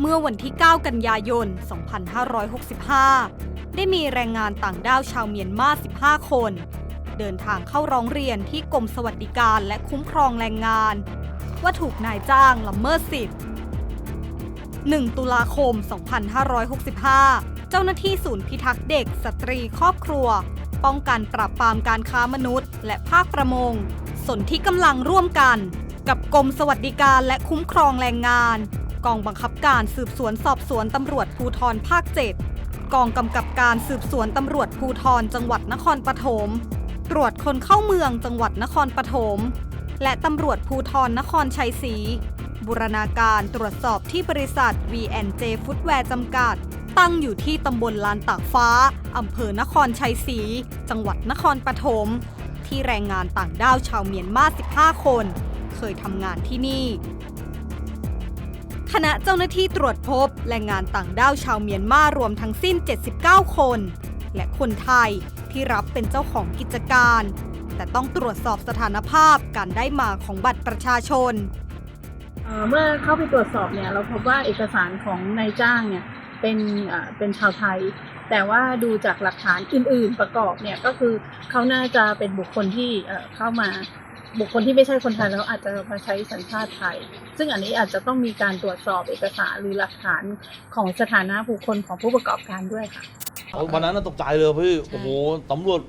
เมื่อวันที่ 9 กันยายน 2565 ได้มีแรงงานต่างด้าวชาวเมียนมา 15 คน เดินทางเข้าร้องเรียนที่กรมสวัสดิการและคุ้มครองแรงงาน ว่าถูกนายจ้างละเมิดสิทธิ์ 1 ตุลาคม 2565 เจ้าหน้าที่ศูนย์พิทักษ์เด็ก สตรีครอบครัว ป้องกันปราบปรามการค้ามนุษย์ และภาคประมง สนที่กำลังร่วมกัน กับกรมสวัสดิการและคุ้มครองแรงงาน กองบังคับการสืบสวนสอบสวนตำรวจภูธรภาค 7 กองกำกับการสืบสวนตำรวจภูธรจังหวัดนครปฐมตรวจคนเข้าเมืองจังหวัดนครปฐมและตำรวจภูธรนครชัยศรี บูรณาการตรวจสอบที่บริษัท VNJ Footwear จำกัด ตั้งอยู่ที่ตำบลลานตากฟ้า อำเภอนครชัยศรี จังหวัดนครปฐม ที่แรงงานต่างด้าวชาวเมียนมา 15 คน เคยทำงานที่นี่คณะเจ้าหน้าที่ตรวจพบแรงงานต่างด้าวชาวเมียนมารวมทั้งสิ้น 79 คน และคนไทยที่รับเป็นเจ้าของกิจการ แต่ต้องตรวจสอบสถานภาพการได้มาของบัตรประชาชน เมื่อเข้าไปตรวจสอบเนี่ยเราพบว่าเอกสารของนายจ้างเนี่ยเป็นเป็นชาวไทย แต่ว่าดูจากหลักฐานอื่น ๆ ประกอบเนี่ยก็คือเขาน่าจะเป็นบุคคลที่เข้ามาบุคคลที่ไม่ใช่คนไทยแล้วอาจจะมาใช้สัญชาติไทย ซึ่งอันนี้อาจจะต้องมีการตรวจสอบเอกสารหรือหลักฐานของสถานะบุคคลของผู้ประกอบการด้วยค่ะวันนั้นตกใจเลยพี่โอ้โหตำรวจ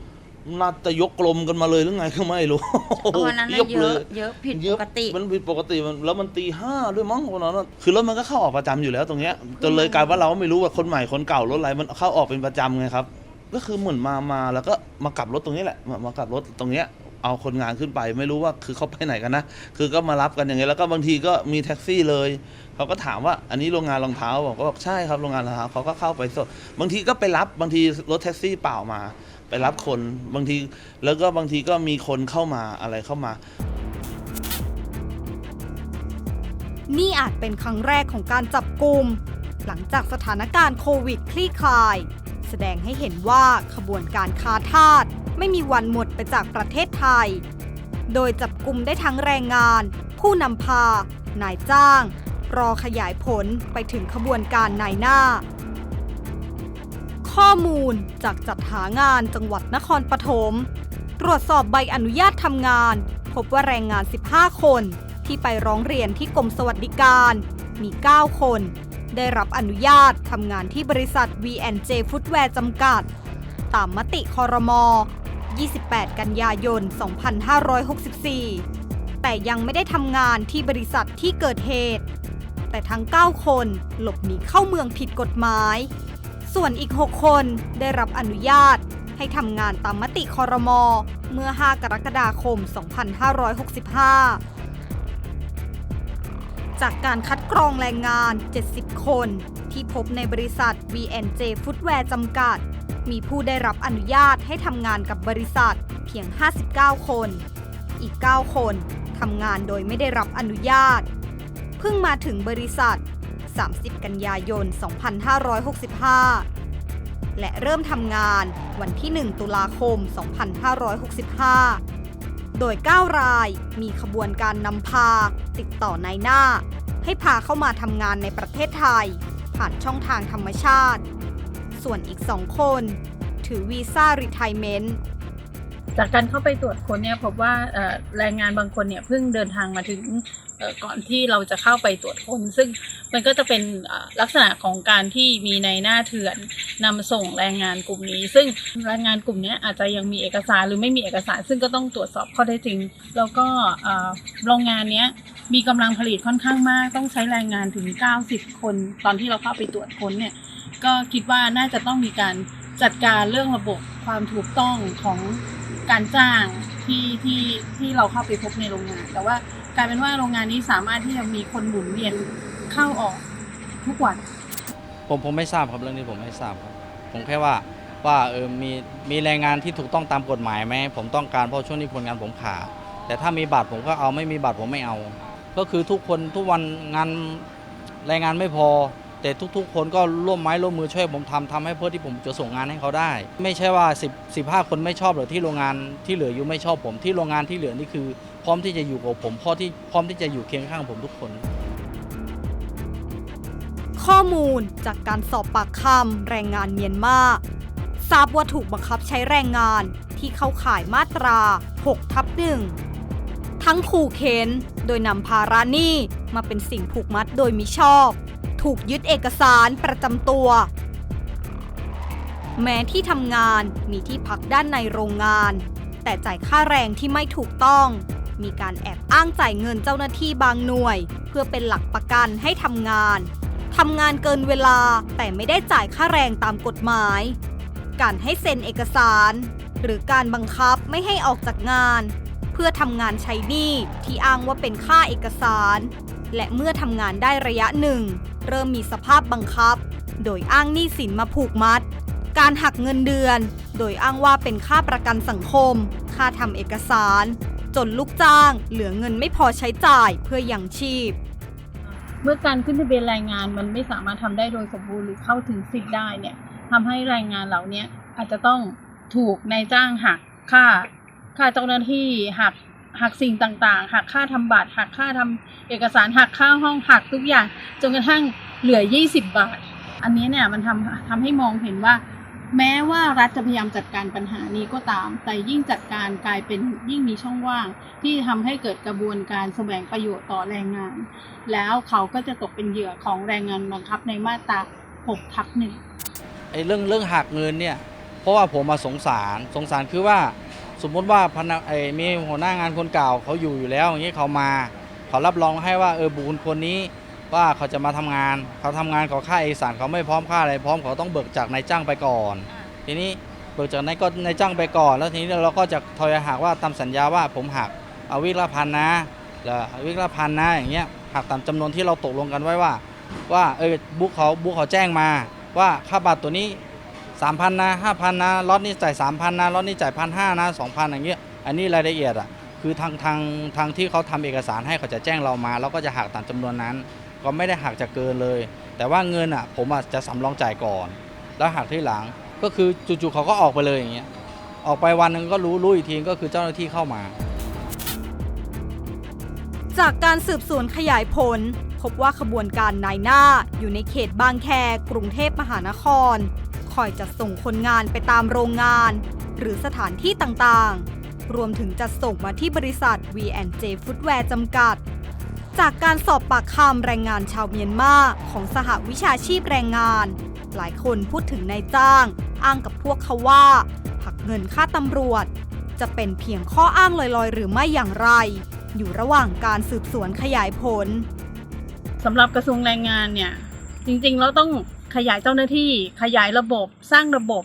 น่าจะยกกลมกันมาเลยหรือไงก็ไม่รู้โอ้โหวันนั้นเทีน่ะยบเยเลอะยเยอะผิดเยปอะกติ มันผิดปกติมันแล้วมันตีห้าด้วยมั้งวันนั้นน่ะคือรถมันก็เข้าออกประจำอยู่แล้วตรงเนี้ยจนเลยกลายว่าเราไม่รู้ว่าคนใหม่คนเก่ารถอะไรมันเข้าออกเป็นประจำไงครับ ก็คือเหมือนมามาแล้วก็มากลับรถตรงนี้แหละมามากลับรถตรงเนี้ย เอาคนงานขึ้นไปไม่รู้ว่าคือเขาไปไหนกันนะ คือก็มารับกันอย่างเงี้ยแล้วก็บางทีก็มีแท็กซี่เลยเขาก็ถามว่าอันนี้โรงงานรองเท้าบอกก็บอกใช่ครับโรงงานรองเท้าเขาก็เข้าไปสดบางทีก็ไปรับบางทีรถแท็กซี่เปล่ามา ไปรับคนบางทีแล้วก็บางทีก็มีคนเข้ามาอะไรเข้ามา นี่อาจเป็นครั้งแรกของการจับกลุ่มหลังจากสถานการณ์โควิดคลี่คลาย แสดงให้เห็นว่าขบวนการค้าทาส ไม่มีวันหมดไปจากประเทศไทย โดยจับกลุ่มได้ทั้งแรงงาน ผู้นำพา นายจ้าง รอขยายผลไปถึงขบวนการนายหน้า ข้อมูลจากจัดหางานจังหวัดนครปฐมตรวจสอบใบอนุญาตทำงาน พบว่าแรงงาน 15 คนที่ไปร้องเรียนที่กรมสวัสดิการ มี 9 คน ได้รับอนุญาตทำงานที่บริษัท VNJ Footwear จำกัด ตามมติคอรมอ 28 กันยายน 2564 แต่ยังไม่ได้ทำงานที่บริษัทที่เกิดเหตุ แต่ทั้ง 9 คนหลบหนีเข้าเมืองผิดกฎหมาย ส่วนอีก 6 คนได้รับอนุญาตให้ทำงานตามมติคอรมอเมื่อ 5 กรกฎาคม 2565 จากการคัดกรองแรงงาน 70 คน ที่พบในบริษัท VNJ Footwear จำกัด มีผู้ได้รับอนุญาตให้ทำงานกับบริษัทเพียง 59 คน อีก 9 คนทำงานโดยไม่ได้รับอนุญาต เพิ่งมาถึงบริษัท 30 กันยายน 2565 และเริ่มทำงานวันที่ 1 ตุลาคม 2565 โดย 9 รายมีขบวนการนำพา ติดต่อนายหน้า ให้พาเข้ามาทำงานในประเทศไทย ผ่านช่องทางธรรมชาติ ส่วนอีก 2 คน ถือวีซ่ารีไทเมนต์จากการเข้าไปตรวจค้นเนี่ยพบว่าแรงงานบางคนเนี่ยเพิ่งเดินทางมาถึงก่อนที่เราจะเข้าไปตรวจค้น ซึ่งมันก็จะเป็นลักษณะของการที่มีในหน้าเถื่อนนำส่งแรงงานกลุ่มนี้ ซึ่งแรงงานกลุ่มนี้อาจจะยังมีเอกสารหรือไม่มีเอกสาร ซึ่งก็ต้องตรวจสอบข้อเท็จจริง แล้วก็โรงงานนี้มีกำลังผลิตค่อนข้างมาก ต้องใช้แรงงานถึง 90 คน ตอนที่เราเข้าไปตรวจค้นเนี่ย ก็คิดว่าน่าจะต้องมีการจัดการเรื่องระบบความถูกต้องของการจ้างที่ที่ที่เราเข้าไปพบในโรงงาน แต่ว่ากลายเป็นว่าโรงงานนี้สามารถที่จะมีคนหมุนเวียนเข้าออกทุกวัน ผมผมไม่ทราบครับเรื่องนี้ผมไม่ทราบครับ ผมแค่ว่าว่าเออมีมีแรงงานที่ถูกต้องตามกฎหมายไหมผมต้องการเพราะช่วงนี้ผลงานผมขาดแต่ถ้ามีบัตรผมก็เอาไม่มีบัตรผมไม่เอา ก็คือทุกคนทุกวันงานแรงงานไม่พอ แต่ทุกๆ คนก็ร่วมไม้ร่วมมือช่วยผมทำทำให้เพื่อที่ผมจะส่งงานให้เขาได้ ไม่ใช่ว่า 10 15 คนไม่ชอบหรือที่โรงงานที่เหลืออยู่ไม่ชอบผมที่โรงงานที่เหลือนี่คือ พร้อมที่จะอยู่กับผมพร้อมที่พร้อมที่จะอยู่เคียงข้างผมทุกคน ข้อมูลจากการสอบปากคำแรงงานเมียนมาทราบว่าถูกบังคับใช้แรงงานที่เข้าข่ายมาตรา6ทับหนึ่งทั้งขู่เข็นโดยนำภาระหนี้มาเป็นสิ่งผูกมัดโดยมิชอบ ถูกยึดเอกสารประจำตัว แม้ที่ทำงานมีที่พักด้านในโรงงาน แต่จ่ายค่าแรงที่ไม่ถูกต้อง มีการแอบอ้างจ่ายเงินเจ้าหน้าที่บางหน่วย เพื่อเป็นหลักประกันให้ทำงานทำงานเกินเวลาแต่ไม่ได้จ่ายค่าแรงตามกฎหมาย การให้เซ็นเอกสาร หรือการบังคับไม่ให้ออกจากงาน เพื่อทำงานใช้หนี้ที่อ้างว่าเป็นค่าเอกสาร และเมื่อทำงานได้ระยะหนึ่ง เริ่มมีสภาพบังคับ โดยอ้างหนี้สินมาผูกมัด การหักเงินเดือน โดยอ้างว่าเป็นค่าประกันสังคม ค่าทำเอกสาร จนลูกจ้าง เหลือเงินไม่พอใช้จ่ายเพื่อยังชีพ เมื่อการขึ้นทะเบียนแรงงานมันไม่สามารถทำได้โดยสมบูรณ์หรือเข้าถึงสิทธิ์ได้เนี่ยทำให้แรงงานเหล่านี้อาจจะต้องถูกนายจ้างหักค่า ค่าเจ้าหน้าที่หัก หักสิ่งต่างๆ หักค่าทำบัตร หักค่าทำเอกสาร หักค่าห้อง หักทุกอย่าง จนกระทั่งเหลือ 20 บาท อันนี้เนี่ยมันทำทำให้มองเห็นว่า แม้ว่ารัฐจะพยายามจัดการปัญหานี้ก็ตาม แต่ยิ่งจัดการกลายเป็นยิ่งมีช่องว่าง ที่ทำให้เกิดกระบวนการแสวงประโยชน์ต่อแรงงาน แล้วเขาก็จะตกเป็นเหยื่อของแรงงานบังคับในมาตรา6ทับหนึ่งไอ้เรื่องเรื่องหักเงินเนี่ย เพราะว่าผมมาสงสาร สงสารคือว่า สมมติว่าพนักไอ้มีหัวหน้างานคนเก่าเขาอยู่อยู่แล้วอย่างนี้เขามา เขารับรองให้ว่าเออบุคคลคนนี้ว่าเขาจะมาทำงาน เขาทำงานเขาค่าเอกสารเขาไม่พร้อมค่าอะไรพร้อมเขาต้องเบิกจากนายจ้างไปก่อน ทีนี้เบิกจากนายก็นายจ้างไปก่อน แล้วทีนี้เราก็จะทอยหักว่าทำสัญญาว่าผมหักเอาวิกละพันนะแล้ววิกละพันนะอย่างเงี้ยหักตามจำนวนที่เราตกลงกันไว้ว่า ว่าเออบุ๊กเขาบุ๊กเขาแจ้งมาว่าค่าบัตรตัวนี้ 3,000นนะ5,000นนะล็อตนี้จ่าย3,000นนะล็อตนี้จ่าย1,500นะ2,000อย่างเงี้ยอันนี้รายละเอียดอะคือทางทางทางที่เขาทำเอกสารให้เขาจะแจ้งเรามาเราก็จะหักตามจำนวนนั้น ก็ไม่ได้หักจะเกินเลย แต่ว่าเงินอะผมอะจะสำรองจ่ายก่อน แล้วหักที่หลังก็คือจู่ๆเขาก็ออกไปเลยอย่างเงี้ยออกไปวันหนึ่งก็รู้รู้อีกทีก็คือเจ้าหน้าที่เข้ามา จากการสืบสวนขยายผล พบว่าขบวนการนายหน้าอยู่ในเขตบางแคกรุงเทพมหานคร อยจัดส่งคนงานไปตามโรงงาน หรือสถานที่ต่างๆ รวมถึงจัดส่งมาที่บริษัท V&J Footwear จำกัด จากการสอบปากคำแรงงานชาวเมียนมาของสหวิชาชีพแรงงาน หลายคนพูดถึงนายจ้าง อ้างกับพวกเขาว่า หักเงินค่าตำรวจ จะเป็นเพียงข้ออ้างลอยๆ หรือไม่อย่างไร อยู่ระหว่างการสืบสวนขยายผลสำหรับกระทรวงแรงงานเนี่ย จริงๆ เราต้อง ขยายเจ้าหน้าที่ขยายระบบสร้างระบบ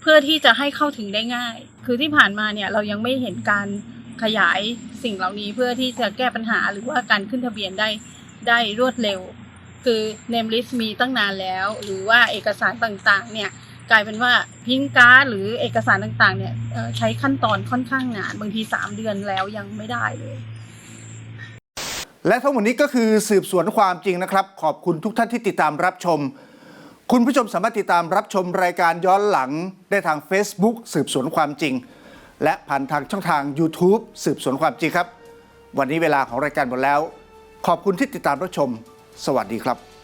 เพื่อที่จะให้เข้าถึงได้ง่าย คือที่ผ่านมาเนี่ยเรายังไม่เห็นการขยายสิ่งเหล่านี้เพื่อที่จะแก้ปัญหาหรือว่าการขึ้นทะเบียนได้ได้รวดเร็ว คือ name list มีตั้งนานแล้ว หรือว่าเอกสารต่างๆเนี่ยกลายเป็นว่าพิงการ์ดหรือเอกสารต่างๆเนี่ยใช้ขั้นตอนค่อนข้างนานบางที 3 เดือนแล้วยังไม่ได้เลยและทั้งหมดนี้ก็คือสืบสวนความจริงนะครับ ขอบคุณทุกท่านที่ติดตามรับชม คุณผู้ชมสามารถติดตามรับชมรายการย้อนหลังได้ทาง Facebook สืบสวนความจริง และผ่านทางช่องทาง YouTube สืบสวนความจริงครับ วันนี้เวลาของรายการหมดแล้ว ขอบคุณที่ติดตามรับชม สวัสดีครับ